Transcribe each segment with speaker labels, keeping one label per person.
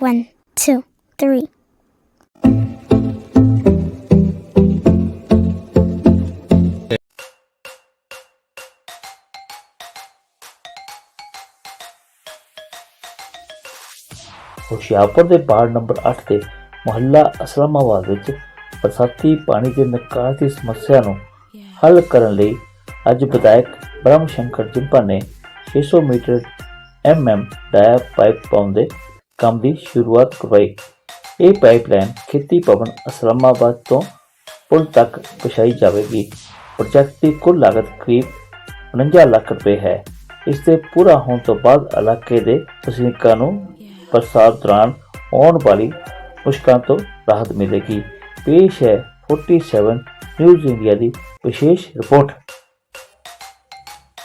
Speaker 1: One, two, three.
Speaker 2: Hoshiarpur ਦੇ ward number 8 ਦੇ ਮੁਹੱਲਾ ਅਸਲਾਮਾਬਾਦ ਵਿੱਚ ਬਰਸਾਤੀ ਪਾਣੀ ਦੇ ਨਿਕਾਸ ਦੀ ਸਮੱਸਿਆ ਨੂੰ ਹੱਲ ਕਰਨ ਲਈ ਅੱਜ ਵਿਧਾਇਕ ਬ੍ਰਹਮ ਸ਼ੰਕਰ ਜਿੰਪਾ ਨੇ 600 ਮੀਟਰ ਐਮਐਮ ਡਾਇਆ ਪਾਈਪ ਪਾਉਂਦੇ ਕੰਮ ਦੀ ਸ਼ੁਰੂਆਤ ਕਰਵਾਈ। ਇਹ ਪਾਈਪਲਾਈਨ ਖੇਤੀ ਭਵਨ ਅਸਲਾਮਾਬਾਦ ਤੋਂ ਪੁਲ ਤੱਕ ਵਿਛਾਈ ਜਾਵੇਗੀ। ਪ੍ਰੋਜੈਕਟ ਦੀ ਕੁੱਲ ਲਾਗਤ ਕਰੀਬ 49 ਲੱਖ ਰੁਪਏ ਹੈ। ਇਸ ਦੇ ਪੂਰਾ ਹੋਣ ਤੋਂ ਬਾਅਦ ਇਲਾਕੇ ਦੇ ਵਸਨੀਕਾਂ ਨੂੰ ਪ੍ਰਸਾਰ ਦੌਰਾਨ ਆਉਣ ਵਾਲੀ ਮੁਸ਼ਕਲਾਂ ਤੋਂ ਰਾਹਤ ਮਿਲੇਗੀ। ਪੇਸ਼ ਹੈ 47 ਨਿਊਜ਼ ਇੰਡੀਆ ਦੀ ਵਿਸ਼ੇਸ਼ ਰਿਪੋਰਟ।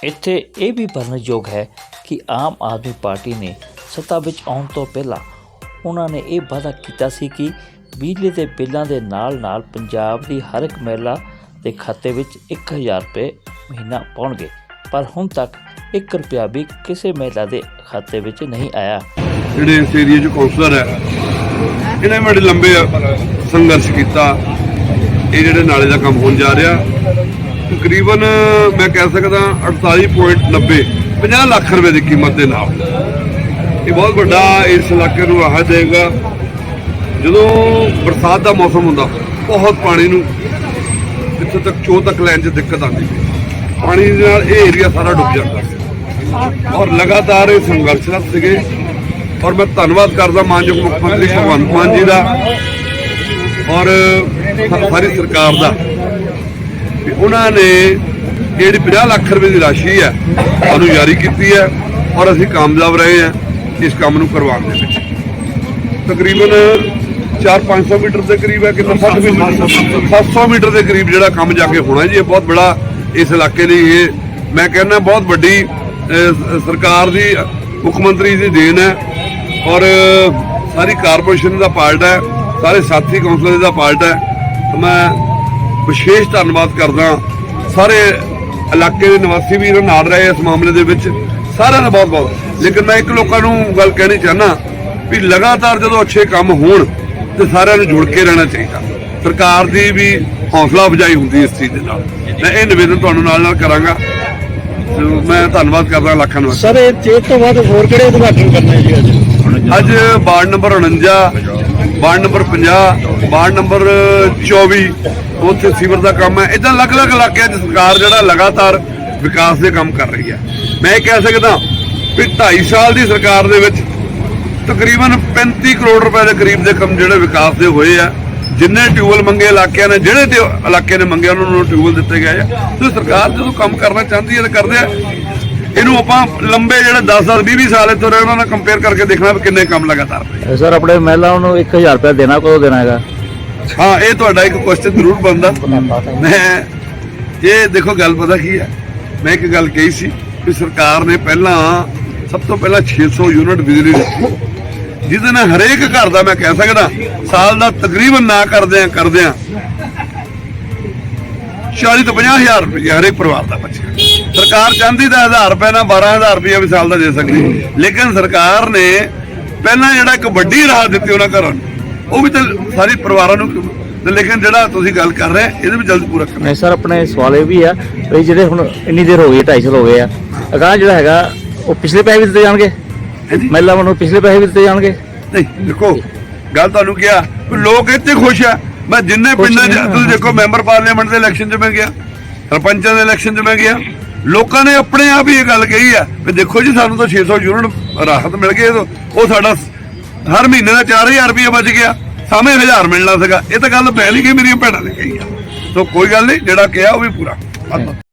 Speaker 2: ਇੱਥੇ ਇਹ ਵੀ ਵਰਣਨਯੋਗ ਹੈ ਕਿ ਆਮ ਆਦਮੀ ਪਾਰਟੀ ਨੇ ਸੱਤਾ ਵਿੱਚ ਆਉਣ ਤੋਂ ਪਹਿਲਾਂ ਉਹਨਾਂ ਨੇ ਇਹ ਵਾਅਦਾ ਕੀਤਾ ਸੀ ਕਿ ਬਿਜਲੀ ਦੇ ਬਿੱਲਾਂ ਦੇ ਨਾਲ-ਨਾਲ ਪੰਜਾਬ ਦੀ ਹਰ ਇੱਕ ਮਹਿਲਾ ਦੇ ਖਾਤੇ ਵਿੱਚ 1000 ਰੁਪਏ ਮਹੀਨਾ ਪਾਉਣਗੇ। ਪਰ ਹੁਣ ਤੱਕ 1 ਰੁਪਿਆ ਵੀ ਕਿਸੇ ਮਹਿਲਾ ਦੇ ਖਾਤੇ ਵਿੱਚ ਨਹੀਂ ਆਇਆ।
Speaker 3: ਜਿਹੜੇ ਇਸ ਏਰੀਏ 'ਚ ਕੌਂਸਲਰ ਹੈ, ਇਹਨੇ ਬੜੇ ਲੰਬੇ ਸੰਘਰਸ਼ ਕੀਤਾ। ਇਹ ਜਿਹੜੇ ਨਾਲੇ ਦਾ ਕੰਮ ਹੋਣ ਜਾ ਰਿਹਾ। ਤਕਰੀਬਨ ਮੈਂ ਕਹਿ ਸਕਦਾ 48.90 50 ਲੱਖ ਰੁਪਏ ਦੀ ਕੀਮਤ ਦੇ ਨਾਲ। ਇਹ ਬਹੁਤ ਵੱਡਾ ਇਸ ਇਲਾਕੇ ਨੂੰ ਰਾਹਤ ਦੇਗਾ ਜਦੋਂ ਬਰਸਾਤ ਦਾ ਮੌਸਮ ਹੁੰਦਾ, ਬਹੁਤ ਪਾਣੀ ਨੂੰ ਇੱਥੇ ਤੱਕ ਚੋ ਤੱਕ ਲੈਣ 'ਚ ਦਿੱਕਤ ਆਉਂਦੀ ਪਾਣੀ ਦੇ ਨਾਲ ਇਹ ਏਰੀਆ ਸਾਰਾ ਡੁੱਬ ਜਾਂਦਾ। ਔਰ ਲਗਾਤਾਰ ਇਹ ਸੰਘਰਸ਼ਰਤ ਸੀਗੇ। ਔਰ ਮੈਂ ਧੰਨਵਾਦ ਕਰਦਾ ਮਾਨਯੋਗ ਮੁੱਖ ਮੰਤਰੀ ਭਗਵੰਤ ਮਾਨ ਜੀ ਦਾ ਔਰ ਸਾਰੀ ਸਰਕਾਰ ਦਾ। ਵੀ ਉਹਨਾਂ ਨੇ ਜਿਹੜੀ 50 ਲੱਖ ਰੁਪਏ ਦੀ ਰਾਸ਼ੀ ਹੈ ਸਾਨੂੰ ਜਾਰੀ ਕੀਤੀ ਹੈ। ਔਰ ਅਸੀਂ ਕਾਮਯਾਬ ਰਹੇ ਹਾਂ। ਇਸ ਕੰਮ ਨੂੰ ਕਰਵਾਉਣ ਦੇ ਵਿੱਚ। ਤਕਰੀਬਨ 4-500 ਮੀਟਰ ਦੇ ਕਰੀਬ ਹੈ, ਕਿੰਨਾ 60 ਮੀਟਰ? 700 ਮੀਟਰ ਦੇ ਕਰੀਬ ਜਿਹੜਾ ਕੰਮ ਜਾ ਕੇ ਹੋਣਾ ਜੀ, ਇਹ ਬਹੁਤ ਬੜਾ ਇਸ ਇਲਾਕੇ ਲਈ ਇਹ ਮੈਂ ਕਹਿੰਦਾ ਬਹੁਤ ਵੱਡੀ ਸਰਕਾਰ ਦੀ, ਮੁੱਖ ਮੰਤਰੀ ਦੀ ਦੇਣ ਹੈ ਔਰ ਸਾਰੀ ਕਾਰਪੋਰੇਸ਼ਨ ਦਾ ਪਾਰਟ ਹੈ, ਸਾਰੇ ਸਾਥੀ ਕੌਂਸਲਰ ਦਾ ਪਾਰਟ ਹੈ। ਮੈਂ ਵਿਸ਼ੇਸ਼ ਧੰਨਵਾਦ ਕਰਦਾ ਸਾਰੇ ਇਲਾਕੇ ਦੇ ਨਿਵਾਸੀ ਵੀ ਇਹਨਾਂ ਨਾਲ ਰਹੇ ਇਸ ਮਾਮਲੇ ਦੇ ਵਿੱਚ। ਸਾਰਿਆਂ ਦਾ ਬਹੁਤ ਬਹੁਤ। ਲੇਕਿਨ ਮੈਂ ਇੱਕ ਲੋਕਾਂ ਨੂੰ ਗੱਲ ਕਹਿਣੀ ਚਾਹਨਾ ਵੀ ਲਗਾਤਾਰ ਜਦੋਂ ਅੱਛੇ ਕੰਮ ਹੋਣ ਤੇ ਸਾਰਿਆਂ ਨੂੰ ਜੁੜ ਕੇ ਰਹਿਣਾ ਚਾਹੀਦਾ। ਸਰਕਾਰ ਦੀ ਵੀ ਹੌਸਲਾ ਅਫਜਾਈ ਹੁੰਦੀ ਇਸ ਚੀਜ਼ ਦੇ ਨਾਲ। ਮੈਂ ਇਹ ਨਿਵੇਦਨ ਤੁਹਾਨੂੰ ਨਾਲ ਨਾਲ ਕਰਾਂਗਾ। ਮੈਂ ਧੰਨਵਾਦ ਕਰਦਾ ਲੱਖਾਂ ਨੂੰ।
Speaker 4: ਸਰ ਇਹ ਚੇਤ ਤੋਂ ਬਾਅਦ ਹੋਰ ਕਿਹੜੇ ਉਦਘਾਟਨ ਕਰਨੇ ਜੀ ਅੱਜ?
Speaker 3: ਅੱਜ ward number 49 ward number 50 ward number 24 ਉੱਥੇ ਸੀਵਰ ਦਾ ਕੰਮ ਹੈ। ਇਦਾਂ ਅਲੱਗ-ਅਲੱਗ ਇਲਾਕਿਆਂ 'ਚ ਸਰਕਾਰ ਜਿਹੜਾ ਲਗਾਤਾਰ ਵਿਕਾਸ ਦੇ ਕੰਮ ਕਰ ਰਹੀ ਹੈ। ਮੈਂ ਕਹਿ ਸਕਦਾ ਵੀ 2.5 ਸਾਲ ਦੀ ਸਰਕਾਰ ਦੇ ਵਿੱਚ ਤਕਰੀਬਨ 35 ਕਰੋੜ ਰੁਪਏ ਦੇ ਕਰੀਬ ਦੇ ਕੰਮ ਜਿਹੜੇ ਵਿਕਾਸ ਦੇ ਹੋਏ ਆ ਜਿੰਨੇ ਟਿਊਬਲ ਮੰਗੇ ਇਲਾਕਿਆਂ ਨੇ ਜਿਹੜੇ ਤੇ ਇਲਾਕੇ ਨੇ ਮੰਗਿਆ ਉਹਨਾਂ ਨੂੰ ਟਿਊਬਲ ਦਿੱਤੇ ਗਏ ਆ। ਤੇ ਸਰਕਾਰ ਜਦੋਂ ਕੰਮ ਕਰਨਾ ਚਾਹੁੰਦੀ ਹੈ ਤਾਂ ਕਰਦੇ ਆ। ਇਹਨੂੰ ਆਪਾਂ ਲੰਬੇ ਜਿਹੜੇ 10 10 20 20 ਸਾਲ ਇੱਥੋਂ ਰਹੇ ਉਹਨਾਂ ਨਾਲ ਕੰਪੇਅਰ ਕਰਕੇ ਦੇਖਣਾ ਵੀ ਕਿੰਨੇ ਕੰਮ ਲਗਾਤਾਰ
Speaker 2: ਸਰ ਆਪਣੇ ਮਹਿਲਾਵਾਂ ਨੂੰ 1000 ਰੁਪਏ ਦੇਣਾ ਕਦੋਂ ਦੇਣਾ ਹੈਗਾ?
Speaker 3: ਹਾਂ ਇਹ ਤੁਹਾਡਾ ਇੱਕ ਕੁਐਸਚਨ ਜ਼ਰੂਰ ਬਣਦਾ। ਮੈਂ ਇਹ ਦੇਖੋ ਗੱਲ ਪਤਾ ਕੀ ਹੈ? ਮੈਂ ਇੱਕ ਗੱਲ ਕਹੀ ਸੀ ਕਿ ਸਰਕਾਰ ਨੇ ਪਹਿਲਾਂ ਸਭ ਤੋਂ ਪਹਿਲਾਂ 600 ਯੂਨਿਟ ਬਿਜਲੀ ਦਿੱਤੀ। ਜਿਹਦੇ ਨਾਲ ਹਰੇਕ ਘਰ ਦਾ ਮੈਂ ਕਹਿ ਸਕਦਾ, ਸਾਲ ਦਾ ਤਕਰੀਬਨ ਨਾ ਕਰਦੇ ਆ ਕਰਦੇ ਆ 40 ਤੋਂ 50 ਹਜ਼ਾਰ ਰੁਪਏ ਹਰੇਕ ਪਰਿਵਾਰ ਦਾ ਬਚਿਆ। ਸਰਕਾਰ ਚਾਹੁੰਦੀ ਤਾਂ 1000 ਰੁਪਏ ਨਾਲ 12000 ਰੁਪਏ ਵੀ ਸਾਲ ਦਾ ਦੇ ਸਕਦੀ। ਲੇਕਿਨ ਸਰਕਾਰ ਨੇ ਪਹਿਲਾਂ ਜਿਹੜਾ ਇੱਕ ਵੱਡੀ ਰਾਹਤ ਦਿੱਤੀ ਉਹਨਾਂ ਘਰਾਂ ਨੂੰ, ਉਹ ਵੀ ਤਾਂ ਸਾਰੇ ਪਰਿਵਾਰਾਂ ਨੂੰ ਤੇ ਲੇਕਿਨ ਜਿਹੜਾ ਤੁਸੀਂ ਗੱਲ ਕਰ ਰਹੇ ਇਹਦੇ ਵੀ ਜਲਦ ਪੂਰਾ ਕਰਨਾ।
Speaker 2: ਨਹੀਂ ਸਰ ਆਪਣੇ ਸਵਾਲ ਇਹ ਵੀ ਆ ਵੀ ਜਿਹੜੇ ਹੁਣ ਇੰਨੀ ਦੇਰ ਹੋ ਗਈ 2.5 ਸਾਲ ਹੋ ਗਏ ਆ ਅਗਾਂਹ ਜਿਹੜਾ ਹੈਗਾ ਉਹ ਪਿਛਲੇ ਪੈਸੇ ਵੀ ਦਿੱਤੇ ਜਾਣਗੇ?
Speaker 3: ਹਾਂਜੀ।
Speaker 2: ਮਹਿਲਾਵਾਂ ਨੂੰ ਪਿਛਲੇ ਪੈਸੇ ਵੀ ਦਿੱਤੇ ਜਾਣਗੇ?
Speaker 3: ਨਹੀਂ ਦੇਖੋ ਗੱਲ ਤੁਹਾਨੂੰ ਕਿਹਾ ਲੋਕ ਇੱਥੇ ਖੁਸ਼ ਆ। ਮੈਂ ਜਿੰਨੇ ਪਿੰਡਾਂ 'ਚ ਤੁਸੀਂ ਦੇਖੋ ਮੈਂਬਰ ਪਾਰਲੀਮੈਂਟ ਦੇ ਇਲੈਕਸ਼ਨ 'ਚ ਮੈਂ ਗਿਆ ਸਰਪੰਚਾਂ ਦੇ ਇਲੈਕਸ਼ਨ 'ਚ ਮੈਂ ਗਿਆ। ਲੋਕਾਂ ਨੇ ਆਪਣੇ ਆਪ ਹੀ ਇਹ ਗੱਲ ਕਹੀ ਆ ਵੀ ਦੇਖੋ ਜੀ ਸਾਨੂੰ ਤਾਂ 600 ਯੂਨਿਟ ਰਾਹਤ ਮਿਲ ਗਈ ਉਹ ਉਹ ਸਾਡਾ ਹਰ ਮਹੀਨੇ ਦਾ 4000 ਰੁਪਏ ਬਚ ਗਿਆ। ਸਾਵੇਂ 1000 ਮਿਲਣਾ ਸੀਗਾ। ਇਹ ਤਾਂ ਗੱਲ ਮੈਂ ਨਹੀਂ ਕਹੀ ਮੇਰੀਆਂ ਭੈਣਾਂ ਨੇ ਕਹੀ ਆ। ਸੋ ਕੋਈ ਗੱਲ ਨਹੀਂ, ਜਿਹੜਾ ਕਿਹਾ ਉਹ ਵੀ ਪੂਰਾ। ਧੰਨਵਾਦ।